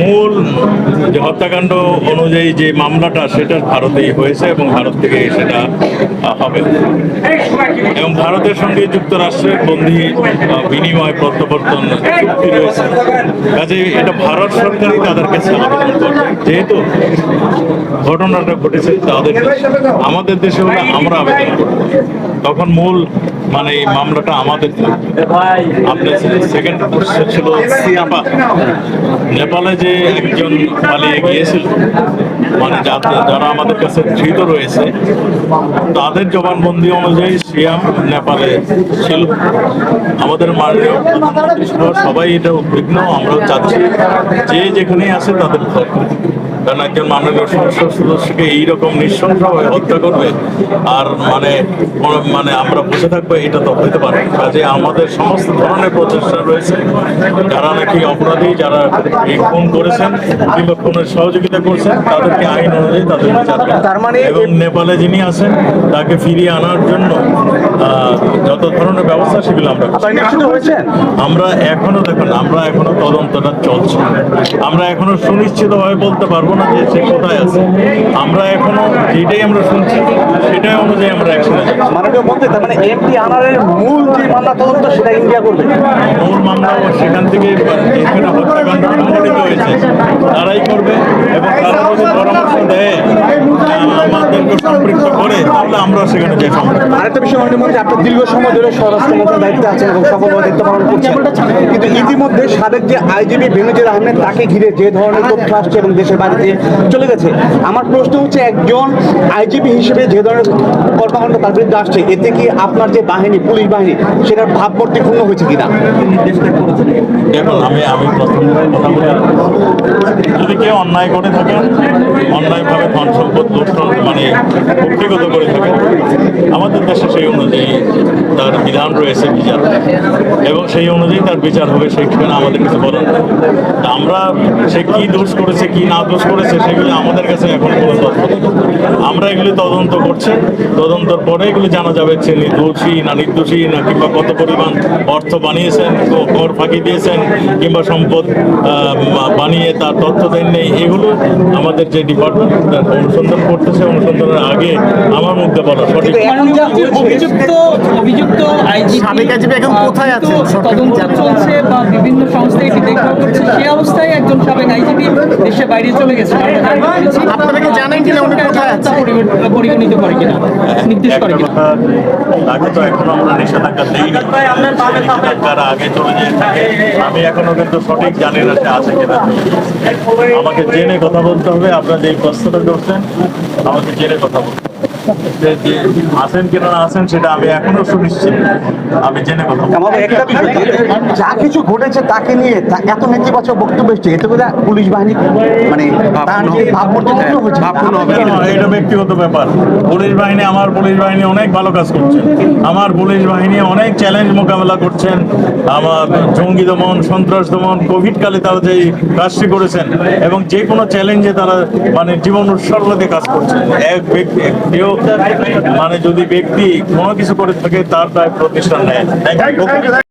মূল যে হত্যাকাণ্ড অনুযায়ী যে মামলাটা, সেটা ভারতেই হয়েছে এবং ভারত থেকে সেটা হবে। এবং ভারতের সঙ্গে যুক্তরাষ্ট্রের বন্দি বিনিময় প্রত্যাবর্তন চুক্তি রয়েছে। কাজে এটা ভারত সরকারই তাদের কাছে আবেদন করবে। যেহেতু ঘটনাটা ঘটেছে, তাদের আমাদের দেশে হলে আমরা আবেদন করব। তখন মূল মানে এই মামলাটা আমাদের আপনার সেকেন্ড ছিল সিয়াপা নেপালে যে একজন পালিয়ে গিয়েছিল মানে যারা আমাদের কাছে ধৃত রয়েছে, তাদের জবানবন্দি অনুযায়ী সিয়াম নেপালে ছিল। আমাদের মাননীয় সবাই এটা উদ্বিগ্ন, আমরাও চাচ্ছি যে যেখানেই আছে তাদের কারণ একজন মাননীয় সংসদ সদস্যকে এইরকম নৃশংসভাবে হত্যা করবে, আর মানে মানে আমরা বসে থাকব এটা তো হতে পারে। কাজে আমাদের সমস্ত ধরনের প্রচেষ্টা রয়েছে। যারা নাকি অপরাধী যারা এই খুন করেছেন কিংবা খুনের সহযোগিতা করছেন তাদেরকে আইন অনুযায়ী তাদের বিচার তার মানে- এবং নেপালে যিনি আছেন তাকে ফিরিয়ে আনার জন্য যত ধরনের ব্যবস্থা সেগুলো আমরা আমরা এখনও দেখুন আমরা এখনও তদন্তটা চলছে। আমরা এখনও সুনিশ্চিতভাবে বলতে পারব না যে সে কোথায় আছে। আমরা এখনও যেটাই আমরা শুনছি সেটাই অনুযায়ী আমরা মাননীয় মন্ত্রী তার মানে এমপি আনারের মূল যে মামলা তদন্ত সেটা ইন্ডিয়া করবে। মূল মামলা সেখান থেকে হয়েছে। তারাই করবে এবং তারা যদি পরামর্শ দেয় আহ, আমাদেরকে সম্পৃক্ত করে তাহলে আমরা সেখানে যাই আরেকটা বিষয় মাননীয় মন্ত্রী আপনি দীর্ঘ সময় ধরে স্বরাষ্ট্র মন্ত্রীর দায়িত্বে আছেন এবং সফলভাবে দায়িত্ব পালন করছেন। কিন্তু ইতিমধ্যে সাবেক যে আইজিবি বেনজির আহমেদ তাকে ঘিরে যে ধরনের তথ্য আসছে এবং দেশের বাড়িতে চলে গেছে। আমার প্রশ্ন হচ্ছে একজন আইজিবি হিসেবে যে ধরনের কর্মকাণ্ড তার বিরুদ্ধে আসছে এতে কি আপনার যে বাহিনী পুলিশ বাহিনী সেটার ভাবমূর্তি পূর্ণ হয়েছে কিনা? দেখুন আমি আমি প্রথম কথা বলি যদি কেউ অন্যায় করে থাকেন অন্যায়ভাবে ধন সম্পদ লুণ্ঠন মানে ব্যক্তিগত করে থাকেন আমাদের দেশে সেই অনুযায়ী তার বিধান রয়েছে বিচার। এবং সেই অনুযায়ী তার বিচার হবে সেখানে আমাদের কিছু বলার তা আমরা সে কী দোষ করেছে, কি না দোষ করেছে, সেগুলো আমাদের কাছে এখন কোনো তথ্য আমরা এগুলি তদন্ত করছি। তদন্তর পরে এগুলি জানা যাবে সে দোষী না নির্দোষী, না কিংবা কত পরিমাণ অর্থ বানিয়েছেন, কর ফাঁকি দিয়েছেন, কিংবা সম্পদ বানিয়ে তার তথ্য দেন নেই এগুলো আমাদের যে ডিপার্টমেন্ট অনুসন্ধান করতেছে অনুসন্ধানের আগে আমার মধ্যে বলা সঠিক অভিযুক্ত অভিযুক্ত সাবেক এখন কোথায় তদন্ত চলছে বা বিভিন্ন সংস্থা এটি দেখভাল করছে সেই অবস্থায় একজন সাবেক আইজিপি দেশে বাইরে চলে গেছে। আপনারা জানেন কিনা উনি সরকার কোথায় তা পরিগণিত করে কিনা নির্দেশ করে কিনা। কথা তাকে তো এখনও আমরা নিষেধাজ্ঞা দিইনি নিষেধাজ্ঞার আগে চলে যেয়ে থাকে। আমি এখনও কিন্তু সঠিক জানি না আছে কিনা। আমাকে জেনে কথা বলতে হবে আপনারা যে কষ্টটা করছেন আমাকে জেনে কথা বলতে আছেন কিনা না আছেন সেটা আমি এখনও সুনিশ্চিত। আমি জেনে কথা আমার একটা যা কিছু ঘটেছে তাকে নিয়ে এত নেতিবাচক বক্তব্য এসছে এতে করে পুলিশ বাহিনী মানে এটা ব্যক্তিগত ব্যাপার। পুলিশ বাহিনী আমার পুলিশ বাহিনী অনেক ভালো কাজ করছে। আমার পুলিশ বাহিনী অনেক চ্যালেঞ্জ মোকাবেলা করছেন। আমার জঙ্গি দমন সন্ত্রাস দমন কোভিড কালে তারা যে কাজটি করেছেন এবং যে কোনো চ্যালেঞ্জে তারা মানে জীবন উৎসর্গ দিয়ে কাজ করছেন। এক ব্যক্তি কেউ মানে যদি ব্যক্তি কোনো কিছু করে থাকে তার দায় প্রতিষ্ঠান নেয়।